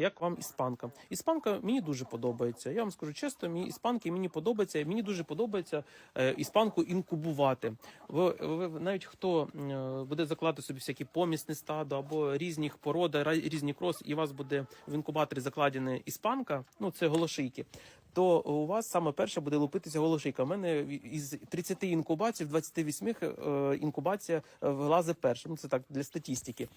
як вам іспанка. Іспанка мені дуже подобається. Я вам скажу чесно, мені іспанки мені подобається. і Мені дуже подобається е, іспанку інкубувати. Ви, ви навіть хто е, буде закладати собі всякі помісне стадо або різних пород, ра- різні крос, і у вас буде в інкубаторі закладена іспанка, ну це голошийки. То у вас саме перше буде лупитися голошийка. У мене із 30 інкубацій, в 28 е, інкубація влазить перша. Ну це так для статистики.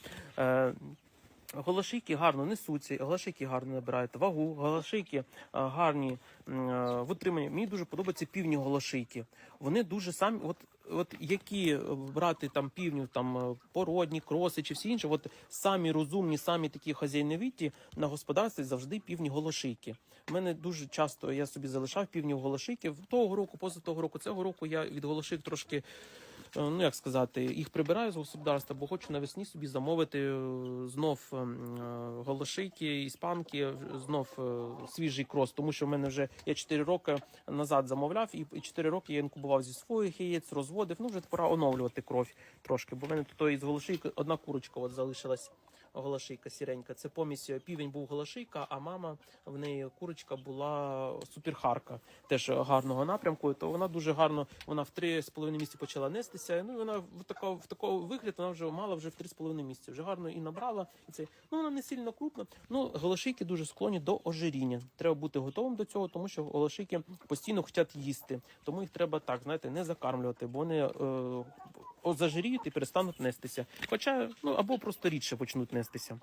Голошийки гарно несуться, голошийки гарно набирають вагу, голошийки е, гарні е, в утриманні. Мені дуже подобаються півні голошийки. Вони дуже самі, от, от які е, брати там півнів, там породні, кроси чи всі інші, от самі розумні, самі такі хазяйновиті на господарстві завжди півні голошийки. У мене дуже часто я собі залишав півні голошийки. В того року, поза того року, цього року я від голошик трошки. Е, Ну, як сказати, їх прибираю з господарства, бо хочу навесні собі замовити е, знов ем, е, іспанки, знов свіжий крос, тому що в мене вже я 4 роки назад замовляв, і і 4 роки я інкубував зі своїх яєць, розводив. Ну вже пора оновлювати кров трошки, бо в мене тут із голошийки одна курочка от залишилась. Голошийка сіренька. Це помість півень був голошийка, а мама в неї курочка була суперхарка, теж гарного напрямку. То вона дуже гарно, вона в три з половиною місяці почала нестися. Ну і вона в такого в такого вигляд вона вже мала вже в три з половиною місяці. Вже гарно і набрала. І це ну вона не сильно крупна. Ну голошийки дуже склонні до ожиріння. Треба бути готовим до цього, тому що голошийки постійно хочуть їсти. Тому їх треба так, знаєте, не закармлювати, бо вони. Е, зажиріють і перестануть нестися. Хоча ну або просто рідше почнуть нестися.